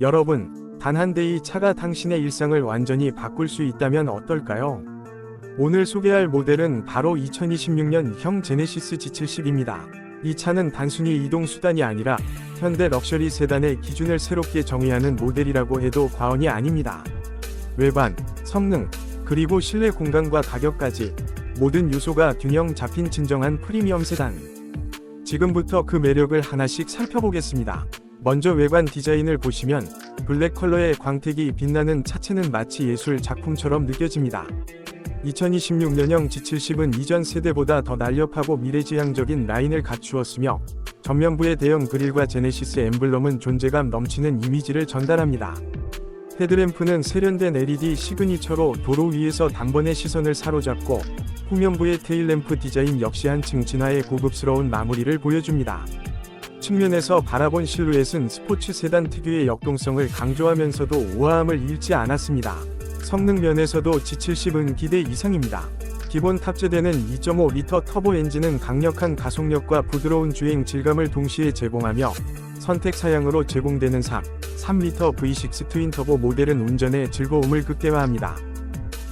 여러분, 단 한 대의 차가 당신의 일상을 완전히 바꿀 수 있다면 어떨까요? 오늘 소개할 모델은 바로 2026년형 제네시스 G70입니다. 이 차는 단순히 이동 수단이 아니라 현대 럭셔리 세단의 기준을 새롭게 정의하는 모델이라고 해도 과언이 아닙니다. 외관, 성능, 그리고 실내 공간과 가격까지 모든 요소가 균형 잡힌 진정한 프리미엄 세단. 지금부터 그 매력을 하나씩 살펴보겠습니다. 먼저 외관 디자인을 보시면 블랙 컬러의 광택이 빛나는 차체는 마치 예술 작품처럼 느껴집니다. 2026년형 G70은 이전 세대보다 더 날렵하고 미래지향적인 라인을 갖추었으며 전면부의 대형 그릴과 제네시스 엠블럼은 존재감 넘치는 이미지를 전달합니다. 헤드램프는 세련된 LED 시그니처로 도로 위에서 단번에 시선을 사로잡고 후면부의 테일램프 디자인 역시 한층 진화의 고급스러운 마무리를 보여줍니다. 측면에서 바라본 실루엣은 스포츠 세단 특유의 역동성을 강조하면서도 우아함을 잃지 않았습니다. 성능 면에서도 G70은 기대 이상입니다. 기본 탑재되는 2.5리터 터보 엔진은 강력한 가속력과 부드러운 주행 질감을 동시에 제공하며 선택 사양으로 제공되는 3, 3리터 V6 트윈 터보 모델은 운전의 즐거움을 극대화합니다.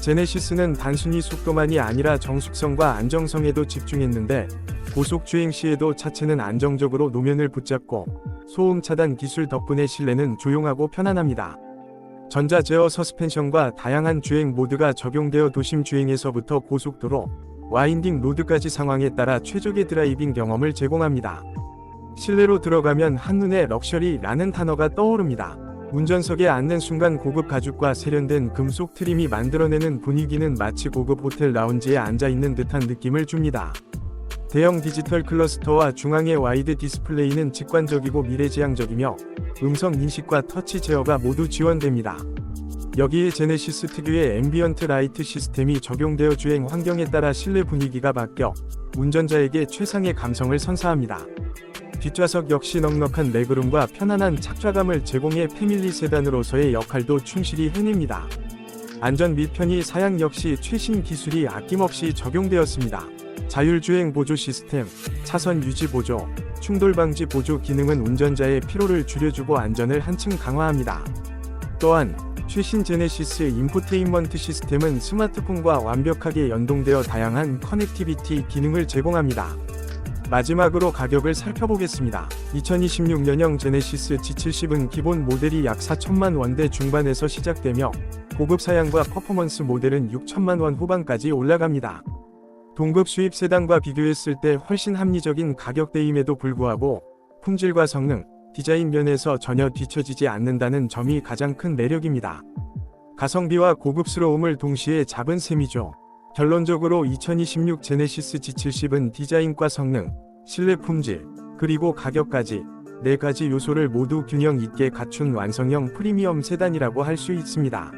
제네시스는 단순히 속도만이 아니라 정숙성과 안정성에도 집중했는데 고속 주행 시에도 차체는 안정적으로 노면을 붙잡고 소음 차단 기술 덕분에 실내는 조용하고 편안합니다. 전자 제어 서스펜션과 다양한 주행 모드가 적용되어 도심 주행에서부터 고속도로, 와인딩 로드까지 상황에 따라 최적의 드라이빙 경험을 제공합니다. 실내로 들어가면 한눈에 럭셔리라는 단어가 떠오릅니다. 운전석에 앉는 순간 고급 가죽과 세련된 금속 트림이 만들어내는 분위기는 마치 고급 호텔 라운지에 앉아 있는 듯한 느낌을 줍니다. 대형 디지털 클러스터와 중앙의 와이드 디스플레이는 직관적이고 미래지향적이며 음성 인식과 터치 제어가 모두 지원됩니다. 여기에 제네시스 특유의 앰비언트 라이트 시스템이 적용되어 주행 환경에 따라 실내 분위기가 바뀌어 운전자에게 최상의 감성을 선사합니다. 뒷좌석 역시 넉넉한 레그룸과 편안한 착좌감을 제공해 패밀리 세단으로서의 역할도 충실히 해냅니다. 안전 및 편의 사양 역시 최신 기술이 아낌없이 적용되었습니다. 자율주행 보조 시스템, 차선 유지 보조, 충돌 방지 보조 기능은 운전자의 피로를 줄여주고 안전을 한층 강화합니다. 또한 최신 제네시스 인포테인먼트 시스템은 스마트폰과 완벽하게 연동되어 다양한 커넥티비티 기능을 제공합니다. 마지막으로 가격을 살펴보겠습니다. 2026년형 제네시스 G70은 기본 모델이 약 4천만 원대 중반에서 시작되며 고급 사양과 퍼포먼스 모델은 6천만 원 후반까지 올라갑니다. 동급 수입 세단과 비교했을 때 훨씬 합리적인 가격대임에도 불구하고 품질과 성능, 디자인 면에서 전혀 뒤처지지 않는다는 점이 가장 큰 매력입니다. 가성비와 고급스러움을 동시에 잡은 셈이죠. 결론적으로 2026 제네시스 G70은 디자인과 성능, 실내 품질, 그리고 가격까지 네 가지 요소를 모두 균형 있게 갖춘 완성형 프리미엄 세단이라고 할 수 있습니다.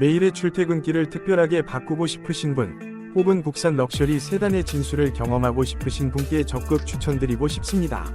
매일의 출퇴근길을 특별하게 바꾸고 싶으신 분, 혹은 국산 럭셔리 세단의 진수를 경험하고 싶으신 분께 적극 추천드리고 싶습니다.